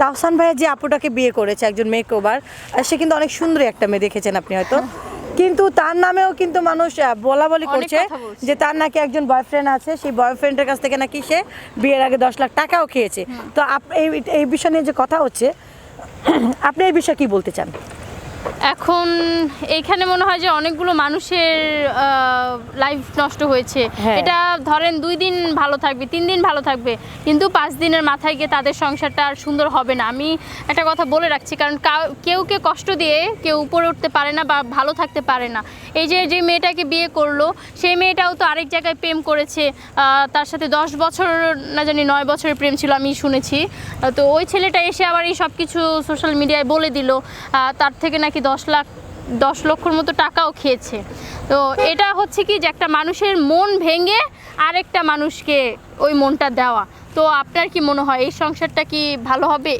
তাহসান ভাইয়া যে আপুটাকে বিয়ে করেছে একজন মেক ওভার সে কিন্তু অনেক সুন্দর একটা মেয়ে দেখেছেন আপনি হয়তো। কিন্তু তার নামেও কিন্তু মানুষ বলা বলি করছে যে তার নাকি একজন বয়ফ্রেন্ড আছে সেই বয়ফ্রেন্ডের কাছ থেকে নাকি সে বিয়ের আগে দশ লাখ টাকাও খেয়েছে। তো এই বিষয় নিয়ে যে কথা হচ্ছে আপনি এই বিষয়ে কি বলতে চান? এখন এইখানে মনে হয় যে অনেকগুলো মানুষের লাইফ নষ্ট হয়েছে। হ্যাঁ। এটা ধরেন দুই দিন ভালো থাকবে তিন দিন ভালো থাকবে কিন্তু পাঁচ দিনের মাথায় গিয়ে তাদের সংসারটা আর সুন্দর হবে না। আমি একটা কথা বলে রাখছি কারণ কাউ- কেউ কে কষ্ট দিয়ে কেউ উপরে উঠতে পারে না বা ভালো থাকতে পারে না। এই যে যে মেয়েটাকে বিয়ে করল সেই মেয়েটাও তো আরেক জায়গায় প্রেম করেছে। তার সাথে দশ বছর না জানি নয় বছরের প্রেম ছিল আমি শুনেছি। তো ওই ছেলেটা এসে আবার এই সব কিছু সোশ্যাল মিডিয়ায় বলে দিল। তার থেকে নাকি দশ লাখ দশ লক্ষর মতো টাকাও খেয়েছে। তো এটা হচ্ছে কি যে একটা মানুষের মন ভেঙে আরেকটা মানুষকে ওই মনটা দেওয়া। তো আপনার কি মনে হয়, এই সংসারটা কি ভালো হবে?